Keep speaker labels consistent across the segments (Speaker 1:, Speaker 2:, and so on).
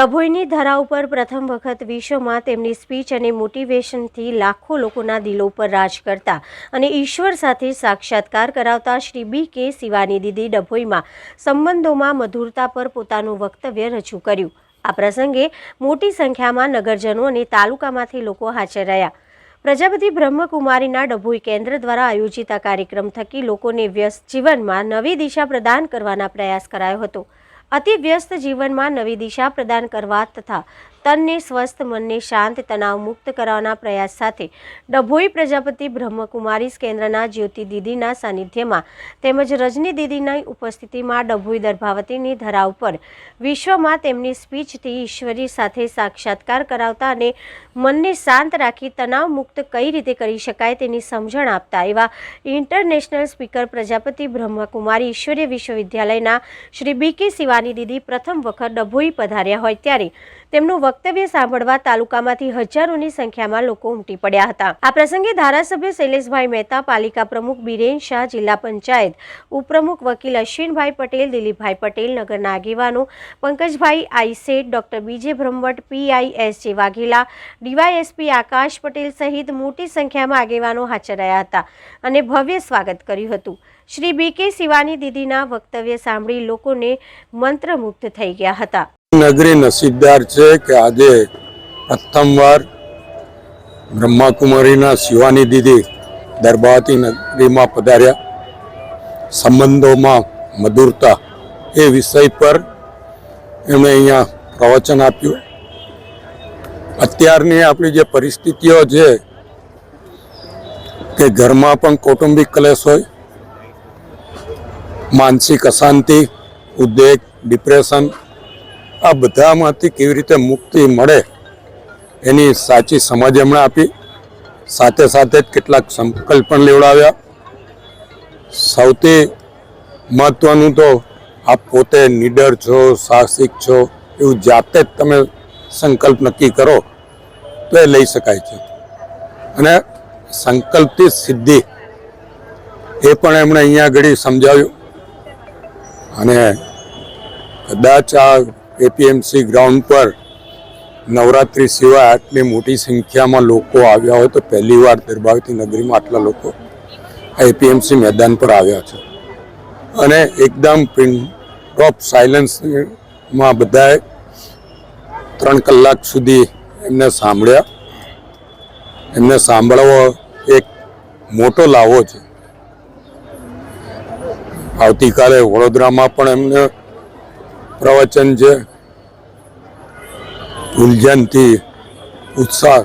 Speaker 1: ડભોઈની ધરા ઉપર પ્રથમ વખત વિશ્વમાં તેમની સ્પીચ અને મોટિવેશનથી લાખો લોકોના દિલો પર રાજ કરતા અને ઈશ્વર સાથે સાક્ષાત્કાર કરાવતા શ્રી બી કે શિવાની દીદી ડભોઈમાં સંબંધોમાં મધુરતા પર પોતાનું વક્તવ્ય રજૂ કર્યું. આ પ્રસંગે મોટી સંખ્યામાં નગરજનો અને તાલુકામાંથી લોકો હાજર રહ્યા. પ્રજાપતિ બ્રહ્મકુમારીના ડભોઈ કેન્દ્ર દ્વારા આયોજિત આ કાર્યક્રમ થકી લોકોને વ્યસ્ત જીવનમાં નવી દિશા પ્રદાન કરવાના પ્રયાસ કરાયો હતો. અતિ વ્યસ્ત જીવનમાં નવી દિશા પ્રદાન કરવા તથા તનને સ્વસ્થ, મનને શાંત, તણાવ મુક્ત કરવાના પ્રયાસ સાથે ડભોઈ પ્રજાપતિ બ્રહ્મકુમારીસ કેન્દ્રના જ્યોતિ દીદીના સાનિધ્યમાં તેમજ રજની દીદીની ઉપસ્થિતિમાં ડભોઈ દર્ભાવતીની ધરા ઉપર વિશ્વમાં તેમની સ્પીચથી ઈશ્વરી સાથે સાક્ષાત્કાર કરાવતા અને મનને શાંત રાખી તણાવ મુક્ત કઈ રીતે કરી શકાય તેની સમજણ આપતા એવા ઇન્ટરનેશનલ સ્પીકર પ્રજાપતિ બ્રહ્મકુમારી ઈશ્વરીય વિશ્વવિદ્યાલયના શ્રી બી કે શિવાની દીદી પ્રથમ વખત ડભોઈ પધાર્યા હોય ત્યારે તેમનું વક્તવ્ય સાંભળવા તાલુકામાંથી હજારોની સંખ્યામાં લોકો ઉમટી પડ્યા હતા. આ પ્રસંગે ધારાસભ્ય શૈલેષભાઈ મહેતા, પાલિકા પ્રમુખ બિરેન શાહ, જિલ્લા પંચાયત ઉપપ્રમુખ વકીલ અશ્વિનભાઈ પટેલ, દિલીપભાઈ પટેલ, નગરના આગેવાનો પંકજભાઈ આઈસેટ, ડોક્ટર બીજે બ્રહ્મભટ્ટ પીઆઈએસ જે વાઘેલા, ડીવાયએસપી આકાશ પટેલ સહિત મોટી સંખ્યામાં આગેવાનો હાજર રહ્યા હતા અને ભવ્ય સ્વાગત કર્યું હતું. શ્રી બી કે શિવાની દીદીના વક્તવ્ય સાંભળી લોકોને મંત્રમુગ્ધ થઈ ગયા હતા.
Speaker 2: નગરી નસીબદાર છે કે આજે પ્રથમવાર બ્રહ્માકુમારીના શિવાની દીદી દરબાવતી નગરીમાં પધાર્યા. સંબંધોમાં મધુરતા એ વિષય પર એમણે અહીંયા પ્રવચન આપ્યું. અત્યારની આપણી જે પરિસ્થિતિઓ છે કે ઘરમાં પણ કૌટુંબિક કલેશ હોય, માનસિક અશાંતિ, ઉદ્વેગ ડિપ્રેશન આ બધામાંથી કેવી રીતે મુક્તિ મળે એની સાચી સમજ એમણે આપી. સાથે સાથે જ કેટલાક સંકલ્પ પણ લેવડાવ્યા. સૌથી મહત્વનું તો આપ પોતે નીડર છો, સાહસિક છો, એવું જાતે જ તમે સંકલ્પ નક્કી કરો તો એ લઈ શકાય છે. અને સંકલ્પથી સિદ્ધિ એ પણ એમણે અહીંયા આગળ સમજાવ્યું. અને કદાચ આ એપીએમસી ગ્રાઉન્ડ પર નવરાત્રિ સિવાય આટલી મોટી સંખ્યામાં લોકો આવ્યા હોય તો પહેલીવાર દરબાવતી નગરીમાં આટલા લોકો એપીએમસી મેદાન પર આવ્યા છે. અને એકદમ ટોપ સાયલન્સમાં બધાએ ત્રણ કલાક સુધી એમને સાંભળ્યા. એમને સાંભળવો એક મોટો લાવો છે. આવતીકાલે વડોદરામાં પણ એમને પ્રવચન છે. ઉલઝનથી ઉત્સાહ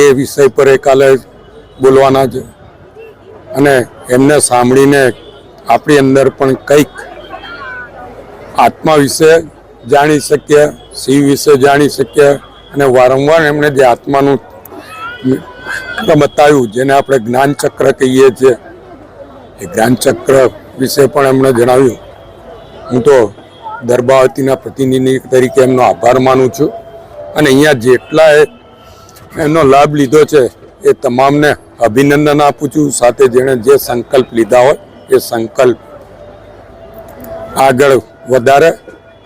Speaker 2: એ વિષય પર એ કાલે બોલવાના છે. અને એમને સાંભળીને આપણી અંદર પણ કંઈક આત્મા વિશે જાણી શકીએ, શિવ વિશે જાણી શકીએ અને વારંવાર એમણે જે આત્માનું બતાવ્યું, જેને આપણે જ્ઞાનચક્ર કહીએ છીએ. એ જ્ઞાનચક્ર વિશે પણ એમણે જણાવ્યું. હું તો દરબાવતીના પ્રતિનિધિ તરીકે એમનો આભાર માનું છું અને અહીંયા જેટલાએ એમનો લાભ લીધો છે એ તમામને અભિનંદન આપું છું સાથે જેણે જે સંકલ્પ લીધા હોય એ સંકલ્પ આગળ વધારે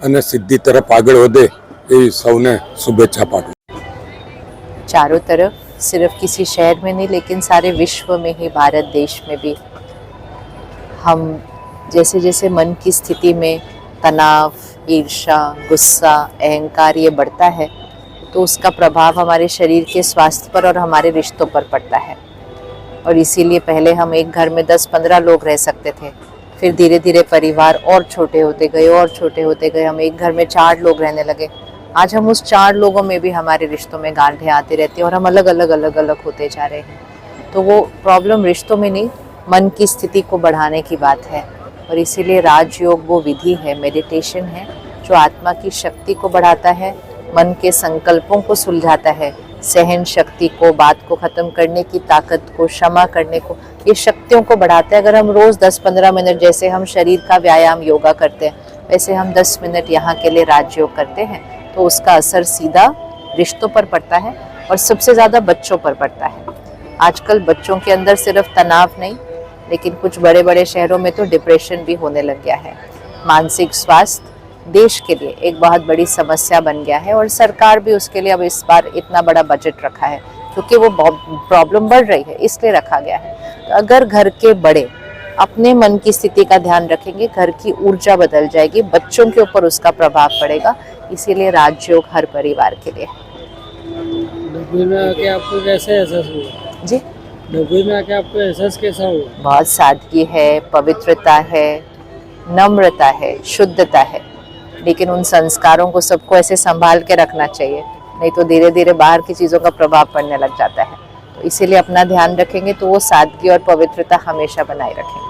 Speaker 2: અને સિદ્ધિ તરફ આગળ વધે એવી સૌને શુભેચ્છા પાઠવું
Speaker 3: चारों तरफ सिर्फ किसी शहर में नहीं लेकिन सारे विश्व में ही भारत देश में भी हम जैसे जैसे मन की स्थिति में तनाव ईर्षा गुस्सा, अहंकार ये बढ़ता है तो उसका प्रभाव हमारे शरीर के स्वास्थ्य पर और हमारे रिश्तों पर पड़ता है। और इसीलिए पहले हम एक घर में 10-15 लोग रह सकते थे, फिर धीरे धीरे परिवार और छोटे होते गए, और छोटे होते गए, हम एक घर में चार लोग रहने लगे। आज हम उस चार लोगों में भी हमारे रिश्तों में गांठें आती रहती हैं और हम अलग अलग अलग अलग होते जा रहे हैं। तो वो प्रॉब्लम रिश्तों में नहीं, मन की स्थिति को बढ़ाने की बात है। और इसीलिए राजयोग वो विधि है मेडिटेशन है, जो आत्मा की शक्ति को बढ़ाता है, मन के संकल्पों को सुलझाता है, सहन शक्ति को, बात को ख़त्म करने की ताकत को, क्षमा करने को, ये शक्तियों को बढ़ाता है। अगर हम रोज़ 10-15 मिनट, जैसे हम शरीर का व्यायाम, योगा करते हैं, वैसे हम 10 मिनट यहाँ के लिए राजयोग करते हैं तो उसका असर सीधा रिश्तों पर पड़ता है और सबसे ज़्यादा बच्चों पर पड़ता है। आजकल बच्चों के अंदर सिर्फ़ तनाव नहीं लेकिन कुछ बड़े बड़े शहरों में तो डिप्रेशन भी होने लग गया है। मानसिक स्वास्थ्य देश के लिए एक बहुत बड़ी समस्या बन गया है और सरकार भी उसके लिए अब इस बार इतना बड़ा बजट रखा है क्योंकि वो प्रॉब्लम बढ़ रही है इसलिए रखा गया है। तो अगर घर के बड़े अपने मन की स्थिति का ध्यान रखेंगे घर की ऊर्जा बदल जाएगी बच्चों के ऊपर उसका प्रभाव पड़ेगा इसीलिए राजयोग हर परिवार के लिए।
Speaker 4: आपको कैसे एहसास हुआ?
Speaker 3: जी?
Speaker 4: डब्बी में आके आपको एहसास कैसा हुआ?
Speaker 3: बहुत सादगी है, पवित्रता है, नम्रता है, शुद्धता है। लेकिन उन संस्कारों को सबको ऐसे संभाल के रखना चाहिए, नहीं तो धीरे धीरे बाहर की चीज़ों का प्रभाव पड़ने लग जाता है। तो इसीलिए अपना ध्यान रखेंगे तो वो सादगी और पवित्रता हमेशा बनाए रखेंगे।